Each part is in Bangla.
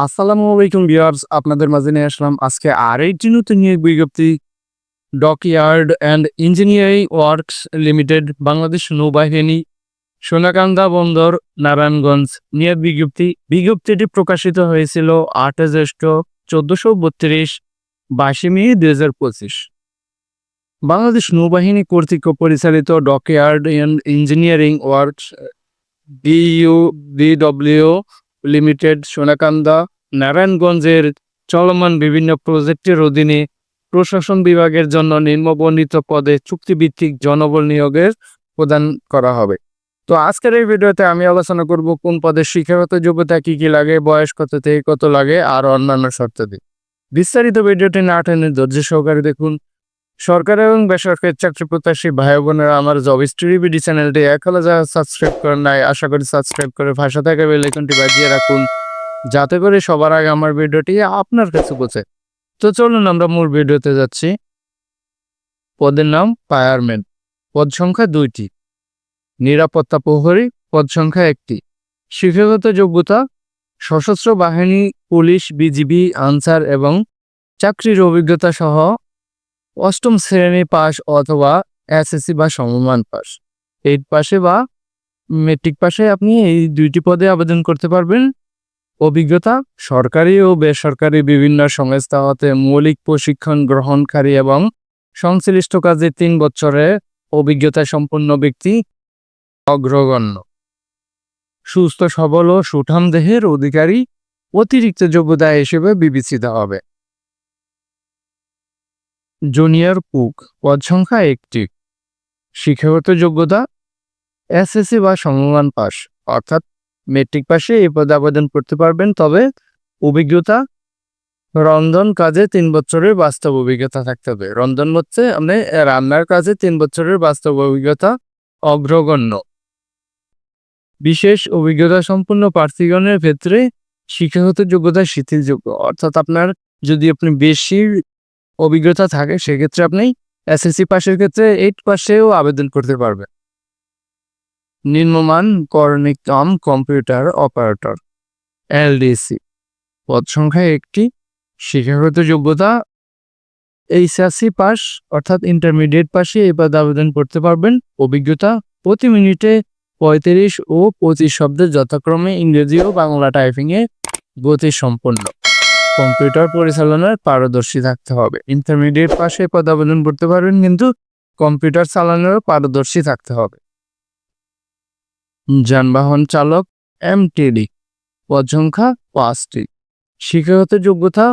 আসসালামু আলাইকুম ভিউয়ার্স, আপনাদের মাঝে নিয়ে আসলাম আজকে আরেকটি নতুন নিয়োগ বিজ্ঞপ্তি। Dockyard and engineering works limited Bangladesh নৌবাহিনী, সোনাকান্দা বন্দর, নারায়ণগঞ্জ। নিয়োগ বিজ্ঞপ্তি, বিজ্ঞপ্তিটি প্রকাশিত হয়েছিল আটে জ্যৈষ্ঠ চোদ্দশো বত্রিশ, বাইশে মে দুই হাজার পঁচিশ। বাংলাদেশ নৌবাহিনী কর্তৃক পরিচালিত dockyard and engineering works BU BW limited, Sonakanda, নারায়ণগঞ্জের চলমান বিভিন্ন প্রজেক্টের অধীনে প্রশাসন বিভাগের জন্য নিম্নবর্ণিত পদে চুক্তিভিত্তিক জনবল নিয়োগের প্রদান করা হবে। তো আজকের এই ভিডিওতে আমি আলোচনা করব কোন পদে শিক্ষাগত যোগ্যতা কি কি লাগে, বয়স কত থেকে কত লাগে, আর অন্যান্য শর্তাদি। বিস্তারিত ভিডিওটি না টেনে ধৈর্য সহকারে দেখুন। সরকার এবং বেসরকারি চাকরি প্রত্যাশী ভাই বোনেরা, আমার জব স্টোরি বিডি চ্যানেলটি এখনও যারা সাবস্ক্রাইব করেন নাই, আশা করি সাবস্ক্রাইব করে ভাষা থেকে বেলাইকনটি বাজিয়ে রাখুন, যাতে করে সবার আগে আমার ভিডিওটি আপনার কাছে পৌঁছে। তো চলুন আমরা মূল ভিডিওতে যাচ্ছি। পদের নাম ফায়ারম্যান পদ সংখ্যা দুইটি। নিরাপত্তা প্রহরী। পদ সংখ্যা একটি। শিক্ষাগত যোগ্যতা। সশস্ত্র বাহিনী, পুলিশ, বিজিবি, আনসার এবং চাকরির অভিজ্ঞতা সহ অষ্টম শ্রেণি পাস অথবা এসএসসি বা সমমান পাস এইট পাশে বা মেট্রিক পাশে আপনি এই দুইটি পদে আবেদন করতে পারবেন। অভিজ্ঞতা, সরকারি ও বেসরকারি বিভিন্ন সংস্থা হতে মৌলিক প্রশিক্ষণ গ্রহণকারী এবং সংশ্লিষ্ট কাজে তিন বছরের অভিজ্ঞতা সম্পন্ন ব্যক্তি অগ্রগণ্য। সুস্থ, সবল ও সুঠাম দেহের অধিকারী অতিরিক্ত যোগ্যতা হিসেবে বিবেচিত হবে। জুনিয়র কুক পদ সংখ্যা একটি। শিক্ষাগত যোগ্যতা? এসএসসি বা সমমান পাস, অর্থাৎ মেট্রিক পাশে এই পদে আবেদন করতে পারবেন, তবে অভিজ্ঞতা? রন্ধন কাজে তিন বছরের বাস্তব অভিজ্ঞতা থাকতে হবে। রন্ধন হচ্ছে আপনি রান্নার কাজে তিন বছরের বাস্তব অভিজ্ঞতা অগ্রগণ্য। বিশেষ অভিজ্ঞতা সম্পন্ন প্রার্থীগণের ক্ষেত্রে শিক্ষাগত যোগ্যতা শিথিলযোগ্য, অর্থাৎ আপনার যদি আপনি বেশি অভিজ্ঞতা থাকে, সেক্ষেত্রে আপনি এসএসসি পাশের ক্ষেত্রে এইট পাশেও আবেদন করতে পারবেন। নিম্নমান করণিক কাম কম্পিউটার অপারেটর এলডিসি পদ সংখ্যা একটি, শিক্ষাগত যোগ্যতা এইচএসসি পাস, অর্থাৎ ইন্টারমিডিয়েট পাশে এই পদে আবেদন করতে পারবেন। অভিজ্ঞতা, প্রতি মিনিটে পঁয়ত্রিশ ও পঁচিশ শব্দের যথাক্রমে ইংরেজি ও বাংলা টাইপিংয়ে গতি সম্পন্ন কম্পিউটার পরিচালনার পারদর্শী থাকতে হবে। ইন্টারমিডিয়েট পাশে পদ আবেদন করতে পারবেন, কিন্তু কম্পিউটার চালানোরও পারদর্শী থাকতে হবে। যানবাহন চালক এমটিডি পদ সংখ্যা পাঁচটি। শিক্ষাগত যোগ্যতা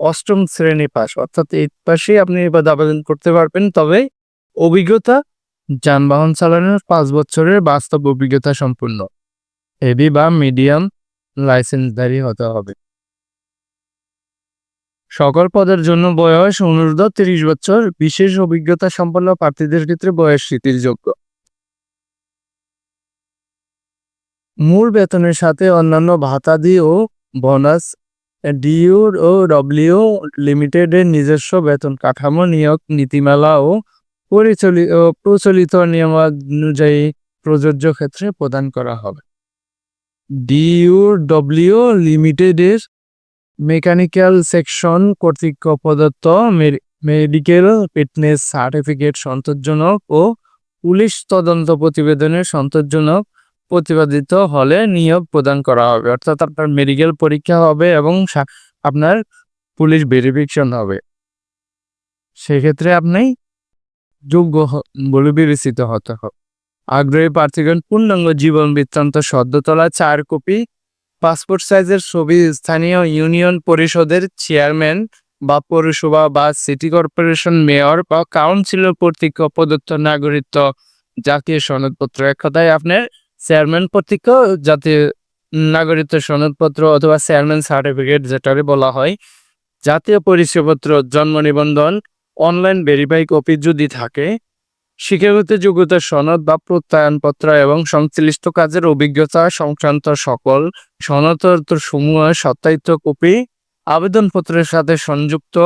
অষ্টম শ্রেণি পাস অর্থাৎ এই পাশে আপনি পদে আবেদন করতে পারবেন। তবে অভিজ্ঞতা, যানবাহন চালানোর পাঁচ বছরের বাস্তব অভিজ্ঞতা সম্পূর্ণ। হেভি বা মিডিয়াম লাইসেন্সধারী হতে হবে। সকল পদের জন্য বয়স অনুরোধ তিরিশ বছর। বিশেষ অভিজ্ঞতা সম্পন্ন প্রার্থীদের ক্ষেত্রে বয়স যোগ্য মূল বেতনের সাথে অন্যান্য ভাতাদি ও বোনাস ডিউ ও ডব্লিউ লিমিটেডের নিজস্ব বেতন কাঠামো নিয়োগ নীতিমালা ও পরিচালিত প্রচলিত নিয়ম অনুযায়ী প্রযোজ্য ক্ষেত্রে প্রদান করা হবে। ডিউ ডব্লিউ লিমিটেডের মেকানিক্যাল সেকশন কর্তৃক প্রদত্ত মেডিকেল ফিটনেস সার্টিফিকেট সন্তোষজনক ও পুলিশ তদন্ত প্রতিবেদনের সন্তোষজনক প্রতিপাদিত হলে নিয়োগ প্রদান করা হবে। অর্থাৎ আপনার মেডিকেল পরীক্ষা হবে এবং আপনার পুলিশ ভেরিফিকেশন হবে। সেক্ষেত্রে আপনি যোগ্য বলে বিবেচিত হতে হবে। আগ্রহী প্রার্থীগণ পূর্ণাঙ্গ জীবন বৃত্তান্ত সদ্যতলা চার কপি পাসপোর্ট সাইজের ছবি স্থানীয় ইউনিয়ন পরিষদের চেয়ারম্যান বা পৌরসভা বা সিটি কর্পোরেশন মেয়র বা কাউন্সিলর কর্তৃক প্রদত্ত নাগরিকত্ব জাতীয় সনদপত্র। এক কথায় আপনার চেয়ারম্যান কর্তৃক জাতীয় নাগরিকত্ব সনদপত্র অথবা চেয়ারম্যান সার্টিফিকেট যেটারে বলা হয়, জাতীয় পরিচয়পত্র, জন্ম নিবন্ধন, অনলাইন ভেরিফাই কপি যদি থাকে শিক্ষাগত যোগ্যতার সনদ বা প্রত্যয়নপত্র এবং সংশ্লিষ্ট কাজের অভিজ্ঞতা সংক্রান্ত সকল সনদপত্র সমূহ সত্যায়িত কপি আবেদনপত্রের সাথে সংযুক্ত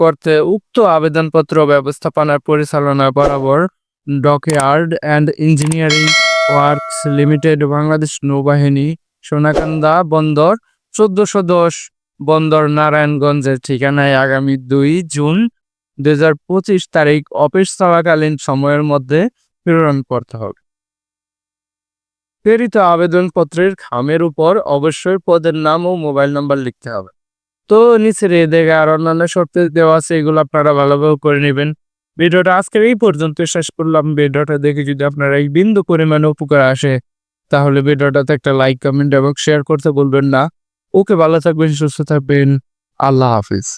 করতে উক্ত আবেদনপত্র ব্যবস্থাপনার পরিচালনা বরাবর dockyard and engineering works limited, Bangladesh নৌবাহিনী, সোনাকান্দা বন্দর, চোদ্দশো দশ বন্দর, নারায়ণগঞ্জের ঠিকানায় আগামী দুই জুন দুই হাজার পঁচিশ তারিখ অফিস চলাকালীন সময়ের মধ্যে প্রেরণ করতে হবে। প্রেরিত আবেদনপত্রের খামের উপর অবশ্যই পদের নাম ও মোবাইল নাম্বার লিখতে হবে। তো নিচে রে দেখে আর অন্যান্য শর্তে দেওয়া আছে, এগুলো আপনারা ভালোভাবে করে নেবেন। ভিডিওটা আজকের এই পর্যন্ত শেষ করলাম। ভিডিওটা দেখে যদি আপনারা এই বিন্দু পরিমাণে উপকার আসে, তাহলে ভিডিওটাতে একটা লাইক কমেন্ট এবং শেয়ার করতে বলবেন না। ওকে, ভালো থাকবেন, সুস্থ থাকবেন। আল্লাহ হাফিজ।